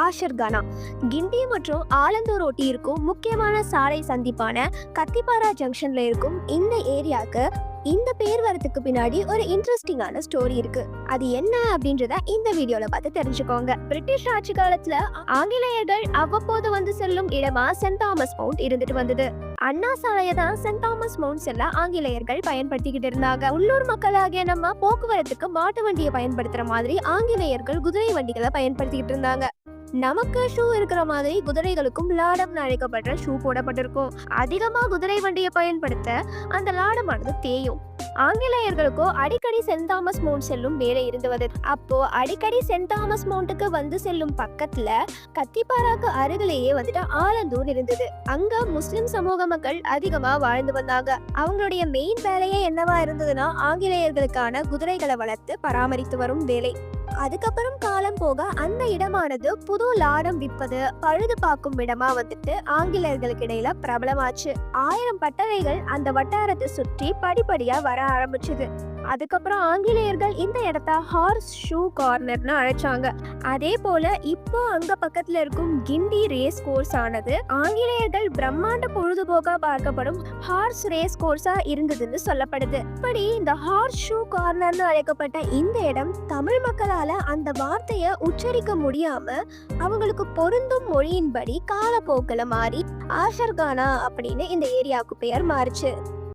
ஆஷர்கானா கிண்டி மற்றும் ஆலந்தூர் ஒட்டி இருக்கும் முக்கியமான சாலை சந்திப்பான கத்திப்பாரா ஜங்ஷன்ல இருக்கும் இந்த ஏரியாவுக்கு இந்த பேர் வரதுக்கு பின்னாடி ஒரு இன்ட்ரெஸ்டிங்கான ஸ்டோரி இருக்கு. அது என்ன அப்படின்றத இந்த வீடியோல பார்த்து தெரிஞ்சுக்கோங்க. பிரிட்டிஷ் ஆட்சி காலத்துல ஆங்கிலேயர்கள் அவ்வப்போது வந்து செல்லும் இடமா சென்ட் தாமஸ் மவுண்ட் இருந்துட்டு வந்தது. அண்ணா சாலையை தான் சென்ட் தாமஸ் மவுண்ட் செல்ல ஆங்கிலேயர்கள் பயன்படுத்திக்கிட்டு இருந்தாங்க. உள்ளூர் மக்களாகிய நம்ம போக்குவரத்துக்கு மாட்டு வண்டியை பயன்படுத்துற மாதிரி ஆங்கிலேயர்கள் குதிரை வண்டிகளை பயன்படுத்திக்கிட்டு இருந்தாங்க. நமக்கு ஷூ இருக்கிற மாதிரி குதிரைகளுக்கும் லாடம்னு அழைக்கப்படுற ஷூ போடப்பட்டிருக்கும். அதிகமா குதிரை வண்டியை பயன்படுத்த அந்த லாடமானது தேயும். ஆங்கிலேயர்களுக்கோ அடிக்கடி சென்ட் தாமஸ் மவுண்ட் செல்லும் வேலை இருந்து வந்தது. அப்போ அடிக்கடி சென்ட் தாமஸ் மவுண்ட்டுக்கு வந்து செல்லும் பக்கத்துல கத்திப்பாராக்கு அருகிலேயே வந்துட்டு ஆலந்தூர் இருந்தது. அங்க முஸ்லிம் சமூக மக்கள் அதிகமா வாழ்ந்து வந்தாங்க. அவங்களுடைய மெயின் வேலையே என்னவா இருந்ததுன்னா ஆங்கிலேயர்களுக்கான குதிரைகளை வளர்த்து பராமரித்து வரும் வேலை. அதுக்கப்புறம் காலம் போக அந்த இடமானது புது லாடம் விற்பது பழுது பார்க்கும் இடமா வந்துட்டு ஆங்கிலேயர்களுக்கு இடையில பிரபலமாச்சு. ஆயிரம் பட்டறைகள் அந்த வட்டாரத்தை சுற்றி படிப்படியா வர ஆரம்பிச்சது. அதுக்கப்புறம் ஆங்கிலேயர்கள் இந்த இடத்த ஹார்ஸ் ஷூ கார்னர்னு அழைச்சாங்க. அதே போல இப்போ அங்க பக்கத்துல இருக்கும் கிண்டி ரேஸ் கோர்ஸ் ஆனது ஆங்கிலேயர்கள் பிரம்மாண்ட பொழுதுபோக்கா பார்க்கப்படும் ஹார்ஸ் ரேஸ் கோர்ஸா இருந்ததுன்னு சொல்லப்படுது. இப்படி இந்த ஹார்ஸ் ஷூ கார்னர்னு அழைக்கப்பட்ட இந்த இடம் தமிழ் மக்களால அந்த வார்த்தையை உச்சரிக்க முடியாம அவங்களுக்கு பொருந்தும் மொழியின்படி காலப்போக்கில் மாறி ஆஷர்கானா அப்படின்னு இந்த ஏரியாவுக்கு பெயர் மாறுச்சு.